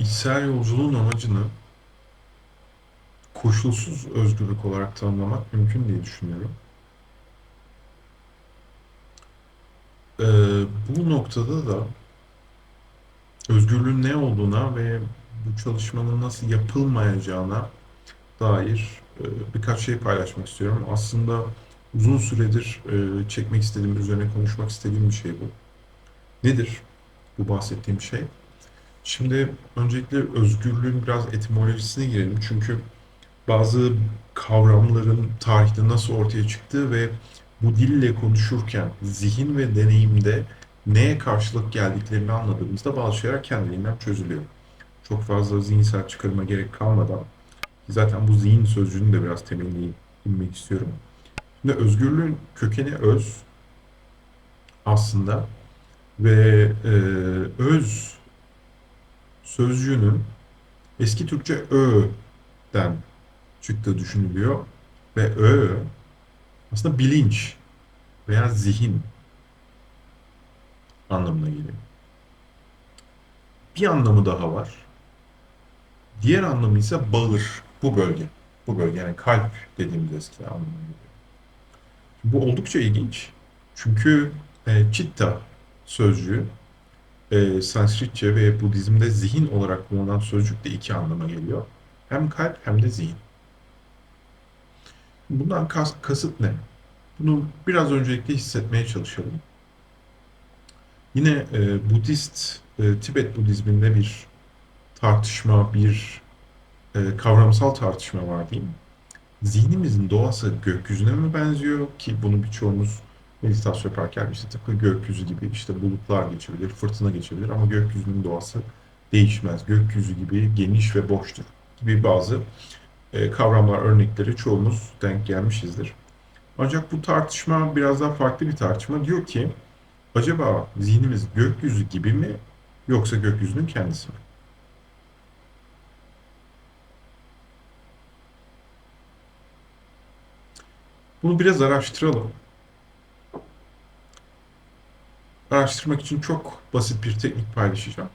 İçsel yolculuğun amacını koşulsuz özgürlük olarak tanımlamak mümkün diye düşünüyorum. Ee, bu noktada da özgürlüğün ne olduğuna ve bu çalışmanın nasıl yapılmayacağına dair e, birkaç şey paylaşmak istiyorum. Aslında uzun süredir e, çekmek istediğim, üzerine konuşmak istediğim bir şey bu. Nedir bu bahsettiğim şey? Şimdi öncelikle özgürlüğün biraz etimolojisine girelim. Çünkü bazı kavramların tarihte nasıl ortaya çıktığı ve bu dille konuşurken zihin ve deneyimde neye karşılık geldiklerini anladığımızda bazı şeyler kendiliğinden çözülüyor. Çok fazla zihinsel çıkarıma gerek kalmadan zaten bu zihin sözcüğünü de biraz temeline inmek istiyorum. Şimdi özgürlüğün kökeni öz aslında ve e, öz sözcüğünün eski Türkçe ö'den çıktığı düşünülüyor ve ö aslında bilinç veya zihin anlamına geliyor. Bir anlamı daha var. Diğer anlamı ise bağır. Bu bölge. Bu bölge yani kalp dediğimiz eski anlamına geliyor. Bu oldukça ilginç. Çünkü e, citta sözcüğü e, Sanskritçe ve Budizm'de zihin olarak kullanılan sözcük de iki anlama geliyor. Hem kalp hem de zihin. Bundan kas, kasıt ne? Bunu biraz öncelikle hissetmeye çalışalım. Yine e, Budist, e, Tibet Budizminde bir tartışma, bir e, kavramsal tartışma var diyeyim. Zihnimizin doğası gökyüzüne mi benziyor ki bunu birçoğumuz meditasyon yaparken işte tıpkı gökyüzü gibi işte bulutlar geçebilir, fırtına geçebilir ama gökyüzünün doğası değişmez. Gökyüzü gibi geniş ve boştur gibi bazı e, kavramlar, örnekleri çoğumuz denk gelmişizdir. Ancak bu tartışma biraz daha farklı bir tartışma. Diyor ki acaba zihnimiz gökyüzü gibi mi yoksa gökyüzünün kendisi mi? Bunu biraz araştıralım. Araştırmak için çok basit bir teknik paylaşacağım.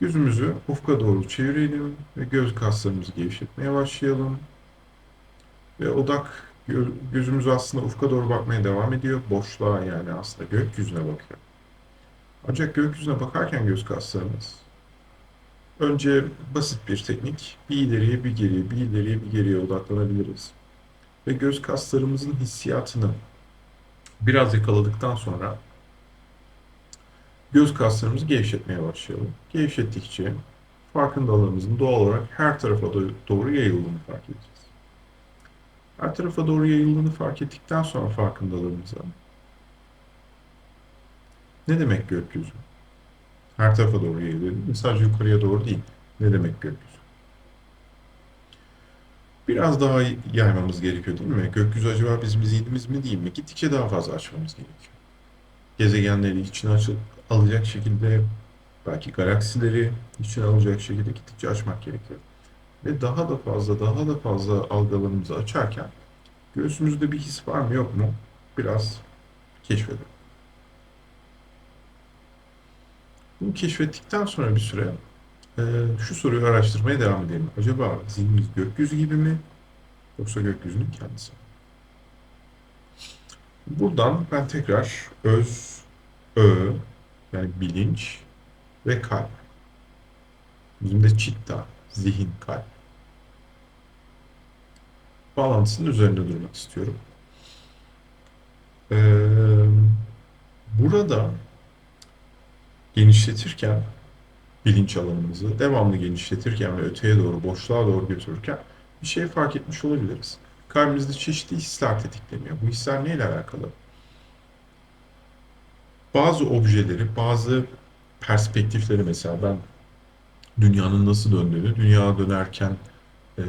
Gözümüzü ufka doğru çevirelim ve göz kaslarımızı gevşetmeye başlayalım. Ve odak gözümüz aslında ufka doğru bakmaya devam ediyor. Boşluğa yani aslında gökyüzüne bakıyor. Ancak gökyüzüne bakarken göz kaslarımız önce basit bir teknik. Bir ileriye bir geriye, bir ileriye bir geriye odaklanabiliriz. Ve göz kaslarımızın hissiyatını biraz yakaladıktan sonra göz kaslarımızı gevşetmeye başlayalım. Gevşettikçe farkındalığımızın doğal olarak her tarafa doğru yayıldığını fark edeceğiz. Her tarafa doğru yayıldığını fark ettikten sonra farkındalığımıza ne demek gökyüzü? Her tarafa doğru yayılıyor? Sadece yukarıya doğru değil. Ne demek gökyüzü? Biraz daha yaymamız gerekiyor değil mi? Gökyüzü acaba bizim zihnimiz mi değil mi? Gittikçe daha fazla açmamız gerekiyor. Gezegenleri içine alacak şekilde belki galaksileri içine alacak şekilde gittikçe açmak gerekiyor. Ve daha da fazla, daha da fazla algılarımızı açarken göğsümüzde bir his var mı yok mu? Biraz keşfedelim. Bunu keşfettikten sonra bir süre e, şu soruyu araştırmaya devam edelim. Acaba zihnimiz gökyüzü gibi mi yoksa gökyüzünün kendisi mi? Buradan ben tekrar öz, ö, yani bilinç ve kalp. Bizim de çitta, zihin, kalp. Bağlantısının üzerinde durmak istiyorum. Ee, burada genişletirken bilinç alanımızı devamlı genişletirken ve öteye doğru, boşluğa doğru götürürken bir şey fark etmiş olabiliriz. Kalbimizde çeşitli hisler tetikleniyor. Bu hisler neyle alakalı? Bazı objeleri, bazı perspektifleri mesela ben dünyanın nasıl döndüğünü, dünya dönerken e,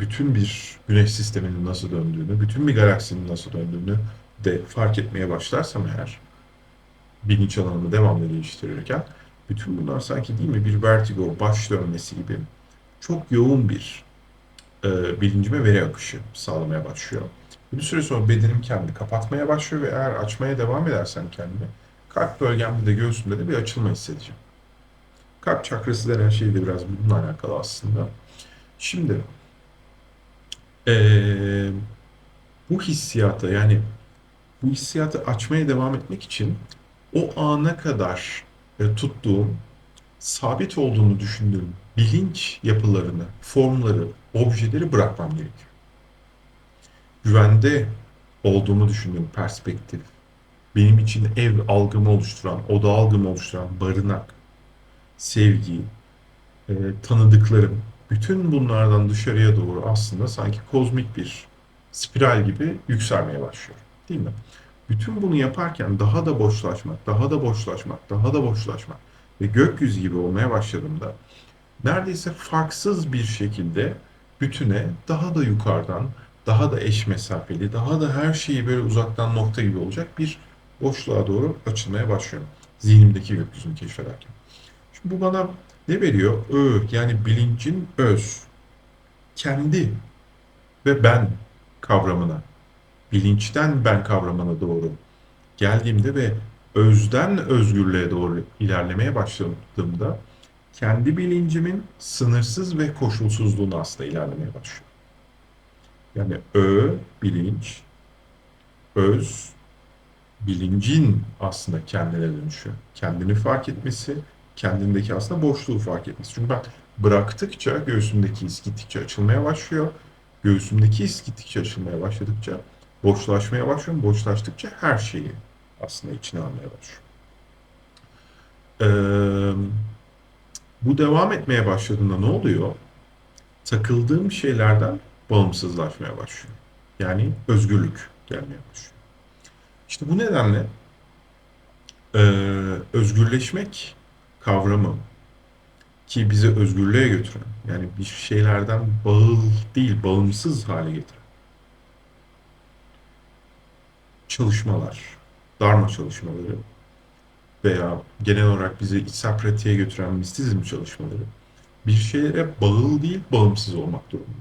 bütün bir güneş sisteminin nasıl döndüğünü, bütün bir galaksinin nasıl döndüğünü de fark etmeye başlarsam eğer bilinç alanını devamlı geliştirirken bütün bunlar sanki değil mi bir vertigo, baş dönmesi gibi çok yoğun bir e, bilincime veri akışı sağlamaya başlıyor. Bir süre sonra bedenim kendini kapatmaya başlıyor ve eğer açmaya devam edersem kendimi kalp bölgemde de göğsümde de bir açılma hissedeceğim. Kalp çakrası denen şey de biraz bununla alakalı aslında. Şimdi eee, bu hissiyata yani bu hissiyatı açmaya devam etmek için o ana kadar e, tuttuğum, sabit olduğunu düşündüğüm bilinç yapılarını, formları, objeleri bırakmam gerekiyor. Güvende olduğumu düşündüğüm perspektif, benim için ev algımı oluşturan, oda algımı oluşturan barınak, sevgi, e, tanıdıklarım, bütün bunlardan dışarıya doğru aslında sanki kozmik bir spiral gibi yükselmeye başlıyor. Değil mi? Bütün bunu yaparken daha da boşlaşmak, daha da boşlaşmak, daha da boşlaşmak ve gökyüzü gibi olmaya başladığımda neredeyse farksız bir şekilde bütüne daha da yukarıdan, daha da eş mesafeli, daha da her şeyi böyle uzaktan nokta gibi olacak bir boşluğa doğru açılmaya başlıyorum. Zihnimdeki gökyüzünü keşfederken. Şimdi bu bana ne veriyor? Ö, yani bilincin öz, kendi ve ben kavramına, bilinçten ben kavramına doğru geldiğimde ve özden özgürlüğe doğru ilerlemeye başladığımda kendi bilincimin sınırsız ve koşulsuzluğuna aslında ilerlemeye başlıyor. Yani ö, bilinç, öz, bilincin aslında kendine dönüşü. Kendini fark etmesi, kendindeki aslında boşluğu fark etmesi. Çünkü ben bıraktıkça göğsümdeki his gittikçe açılmaya başlıyor. Göğsümdeki his gittikçe açılmaya başladıkça boşlaşmaya başlıyorum. Boşlaştıkça her şeyi aslında içine almaya başlıyorum. Ee, bu devam etmeye başladığında ne oluyor? Takıldığım şeylerden bağımsızlaşmaya başlıyor. Yani özgürlük gelmeye başlıyor. İşte bu nedenle e, özgürleşmek kavramı ki bizi özgürlüğe götüren yani bir şeylerden bağıl değil bağımsız hale getiren çalışmalar, dharma çalışmaları veya genel olarak bizi içsel pratiğe götüren mistizm çalışmaları bir şeylere bağıl değil bağımsız olmak durumunda.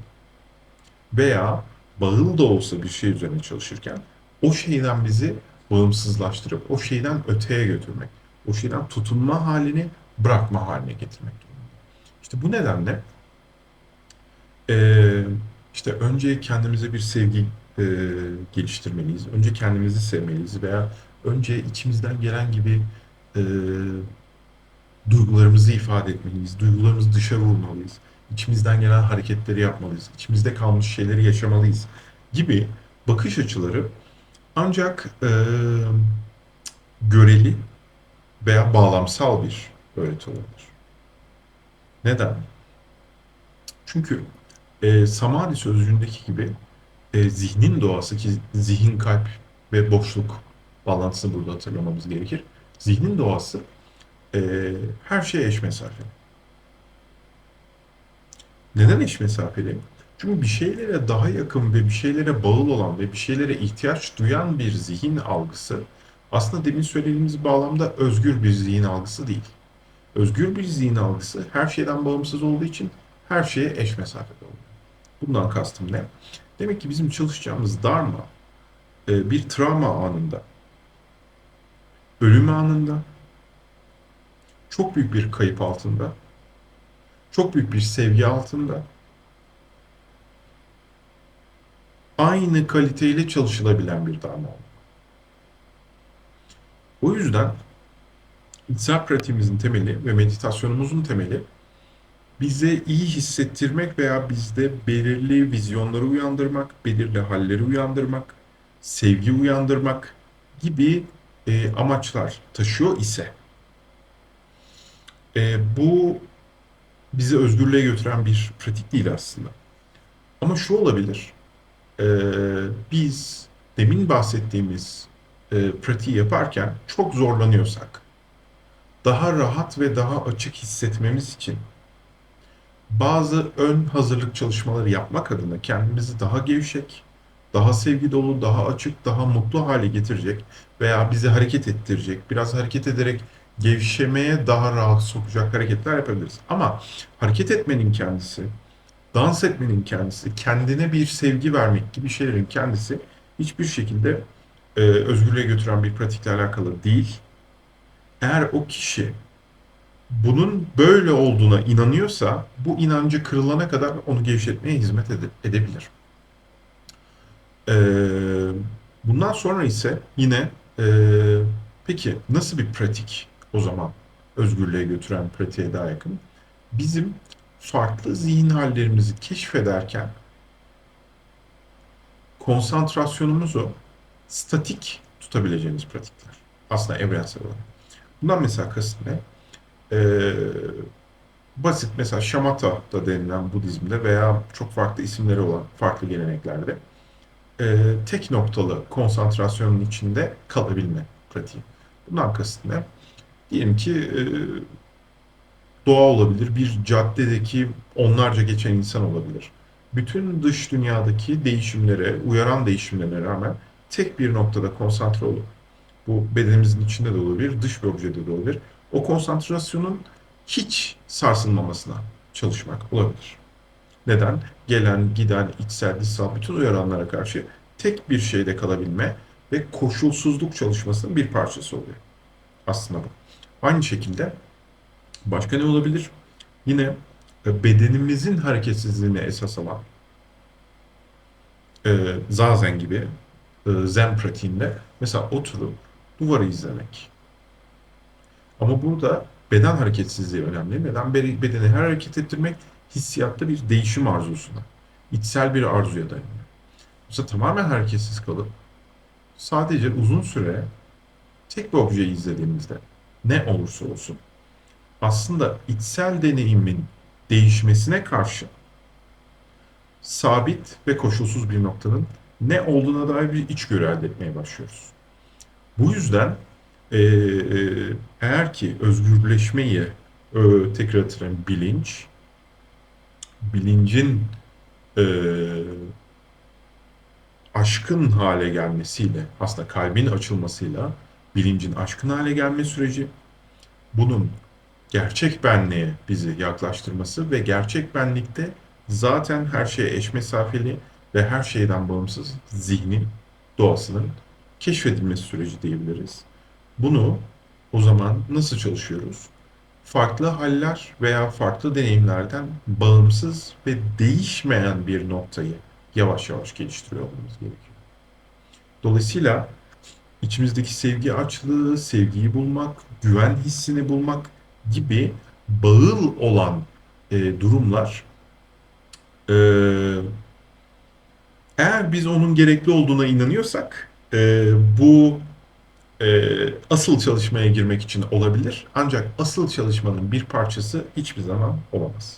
Veya bağıl da olsa bir şey üzerine çalışırken o şeyden bizi bağımsızlaştırıp o şeyden öteye götürmek, o şeyden tutunma halini bırakma haline getirmek. İşte bu nedenle e, işte önce kendimize bir sevgi e, geliştirmeliyiz. Önce kendimizi sevmeliyiz veya önce içimizden gelen gibi e, duygularımızı ifade etmeliyiz. Duygularımızı dışarı vurmalıyız. İçimizden gelen hareketleri yapmalıyız. İçimizde kalmış şeyleri yaşamalıyız gibi bakış açıları ancak e, göreli veya bağlamsal bir öğreti olabilir. Neden? Çünkü e, Samadhi sözcüğündeki gibi e, zihnin doğası ki zihin, kalp ve boşluk bağlantısını burada hatırlamamız gerekir. Zihnin doğası e, her şeye eş mesafeli. Neden eş mesafeli? Çünkü bir şeylere daha yakın ve bir şeylere bağlı olan ve bir şeylere ihtiyaç duyan bir zihin algısı aslında demin söylediğimiz bağlamda özgür bir zihin algısı değil. Özgür bir zihin algısı her şeyden bağımsız olduğu için her şeye eş mesafede oluyor. Bundan kastım ne? Demek ki bizim çalışacağımız Dharma e, bir travma anında, ölüm anında, çok büyük bir kayıp altında, çok büyük bir sevgi altında, aynı kaliteyle çalışılabilen bir olmalı. O yüzden içsel pratiğimizin temeli ve meditasyonumuzun temeli bize iyi hissettirmek veya bizde belirli vizyonları uyandırmak, belirli halleri uyandırmak, sevgi uyandırmak gibi e, amaçlar taşıyor ise e, bu bizi özgürlüğe götüren bir pratik değil aslında. Ama şu olabilir, e, biz demin bahsettiğimiz e, pratiği yaparken çok zorlanıyorsak, daha rahat ve daha açık hissetmemiz için bazı ön hazırlık çalışmaları yapmak adına kendimizi daha gevşek, daha sevgi dolu, daha açık, daha mutlu hale getirecek veya bizi hareket ettirecek, biraz hareket ederek gevşemeye daha rahat sokacak hareketler yapabiliriz. Ama hareket etmenin kendisi, dans etmenin kendisi, kendine bir sevgi vermek gibi şeylerin kendisi hiçbir şekilde e, özgürlüğe götüren bir pratikle alakalı değil. Eğer o kişi bunun böyle olduğuna inanıyorsa bu inancı kırılana kadar onu gevşetmeye hizmet ede- edebilir. Ee, bundan sonra ise yine e, peki nasıl bir pratik o zaman özgürlüğe götüren pratiğe daha yakın? Bizim farklı zihin hallerimizi keşfederken konsantrasyonumuzu statik tutabileceğimiz pratikler. Aslında evrensel olarak. Bundan mesela kasıt ne? Ee, basit mesela şamata da denilen Budizm'de veya çok farklı isimleri olan farklı geleneklerde e, tek noktalı konsantrasyonun içinde kalabilme pratiği. Bundan kasıt ne? Diyelim ki e, doğa olabilir, bir caddedeki onlarca geçen insan olabilir. Bütün dış dünyadaki değişimlere, uyaran değişimlere rağmen tek bir noktada konsantre olup, bu bedenimizin içinde de olabilir, dış bir objede de olabilir. O konsantrasyonun hiç sarsılmamasına çalışmak olabilir. Neden? Gelen, giden, içsel, dışsal bütün uyaranlara karşı tek bir şeyde kalabilme ve koşulsuzluk çalışmasının bir parçası oluyor. Aslında bu. Aynı şekilde başka ne olabilir? Yine e, bedenimizin hareketsizliğini esas alan e, zazen gibi e, zen pratiğinde mesela oturup duvarı izlemek. Ama burada beden hareketsizliği önemli. Neden? Be- Bedeni her hareket ettirmek hissiyatta bir değişim arzusuna, içsel bir arzuya dayanıyor. Mesela tamamen hareketsiz kalıp sadece uzun süre tek bir objeyi izlediğimizde ne olursa olsun aslında içsel deneyimin değişmesine karşı sabit ve koşulsuz bir noktanın ne olduğuna dair bir içgörü elde etmeye başlıyoruz. Bu yüzden eğer ki özgürleşmeyi e, tekrar hatırlayayım bilinç, bilincin eee, aşkın hale gelmesiyle, aslında kalbin açılmasıyla bilincin aşkın hale gelme süreci, bunun gerçek benliğe bizi yaklaştırması ve gerçek benlikte zaten her şeye eş mesafeli ve her şeyden bağımsız zihnin doğasının keşfedilmesi süreci diyebiliriz. Bunu o zaman nasıl çalışıyoruz? Farklı haller veya farklı deneyimlerden bağımsız ve değişmeyen bir noktayı yavaş yavaş geliştiriyor olmamız gerekiyor. Dolayısıyla içimizdeki sevgi açlığı, sevgiyi bulmak, güven hissini bulmak gibi bağıl olan e, durumlar e, eğer biz onun gerekli olduğuna inanıyorsak e, bu e, asıl çalışmaya girmek için olabilir. Ancak asıl çalışmanın bir parçası hiçbir zaman olamaz.